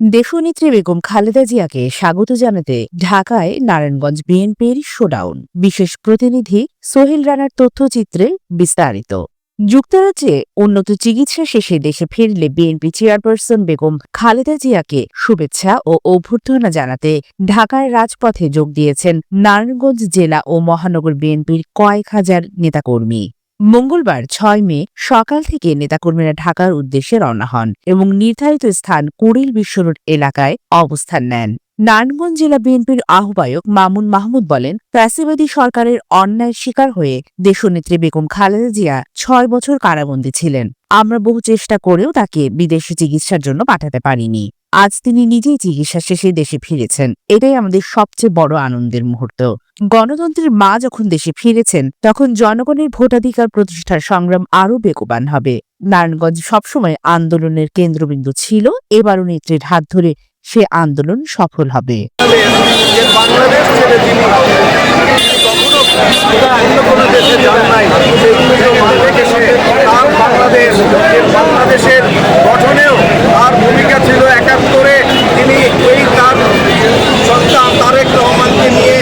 দেশনেত্রী বেগম খালেদা জিয়াকে স্বাগত জানাতে ঢাকায় নারায়ণগঞ্জ বিএনপির শোডাউন। বিশেষ প্রতিনিধি সোহেল রানার তথ্যচিত্রে বিস্তারিত। যুক্তরাজ্যে উন্নত চিকিৎসা শেষে দেশে ফিরলে বিএনপি চেয়ারপারসন বেগম খালেদা জিয়াকে শুভেচ্ছা ও অভ্যর্থনা জানাতে ঢাকার রাজপথে যোগ দিয়েছেন নারায়ণগঞ্জ জেলা ও মহানগর বিএনপির কয়েক হাজার নেতাকর্মী। মঙ্গলবার ছয় মে সকাল থেকে নেতাকর্মীরা ঢাকার উদ্দেশ্যে রওনা হন এবং নির্ধারিত স্থান কুড়িল বিশ্বরোড এলাকায় অবস্থান নেন। নারায়ণগঞ্জ জেলা বিএনপির আহ্বায়ক মামুন মাহমুদ বলেন, ফ্যাসিবাদী সরকারের অন্যায় শিকার হয়ে দেশনেত্রী বেগম খালেদা জিয়া ছয় বছর কারাবন্দী ছিলেন। আমরা বহু চেষ্টা করেও তাকে বিদেশে চিকিৎসার জন্য পাঠাতে পারিনি। আজ তিনি নিজেই চিকিৎসা শেষে দেশে ফিরেছেন। এটাই আমাদের সবচেয়ে বড় আনন্দের মুহূর্ত। গণতন্ত্রের মা যখন দেশে ফিরেছেন তখন জনগণের ভোটাধিকার প্রতিষ্ঠার সংগ্রাম আরও বেগবান হবে নারায়ণগঞ্জ সবসময় আন্দোলনের কেন্দ্রবিন্দু ছিল এবারও নেত্রীর হাত ধরে সে আন্দোলন সফল হবে বাংলাদেশ ছেড়ে তিনি কখনো অন্য কোনো দেশে যান নাই সেই পুজো মানতে গেছে তার বাংলাদেশ যে বাংলাদেশের গঠনেও তার ভূমিকা ছিল একাত্তরে তিনি এই তার সন্তান তারেক রহমানকে নিয়ে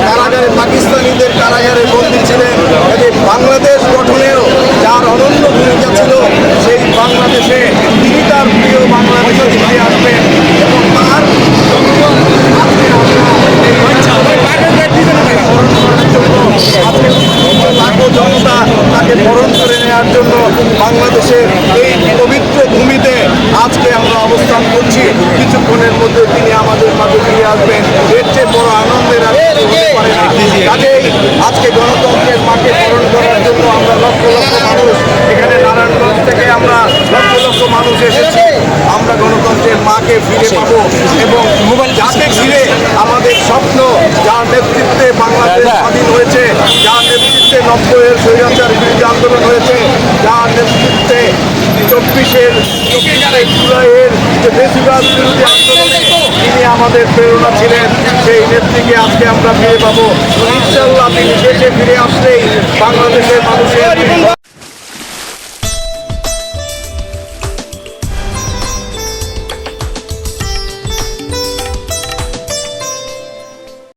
কারাগারে পাকিস্তানিদের কারাগারে বন্দী ছিলেন কাজে বাংলাদেশ গঠনেও যার অনন্য ভূমিকা ছিল সেই বাংলাদেশে তিনি তার প্রিয় বাংলাদেশে ফিরে আসবেন এবং তার জনতা তাকে বরণ করে নেওয়ার জন্য বাংলাদেশের এই পবিত্র ভূমিতে আজকে আমরা অবস্থান করছি কিছুক্ষণের মধ্যে তিনি আমাদের মাঝে ফিরে আসবেন এর চেয়ে বড় আনন্দের আর কিছু হতে পারে না কাজেই আজকে গণতন্ত্রের মাকে বরণ করার জন্য আমরা লক্ষ লক্ষ মানুষ এখানে নারায়ণগঞ্জ থেকে আমরা লক্ষ লক্ষ মানুষ এসেছি। আমরা গণতন্ত্রের মাকে ফিরে পাবো এবং যাতে ফিরে আমাদের স্বপ্ন যার নেতৃত্বে বাংলাদেশ স্বাধীন হয়েছে যার নেতৃত্বে নব্বইয়ের স্বৈরাচার বিরুদ্ধে আন্দোলন হয়েছে যার নেতৃত্বে চব্বিশের জুলাইয়ের যে বেশিরভাগ বিরোধী আন্দোলনে তিনি আমাদের প্রেরণা ছিলেন সেই নেত্রীকে আজকে আমরা ফিরে পাবো। ইনশাল্লাহ তিনি দেশে ফিরে আসলেই বাংলাদেশের মানুষের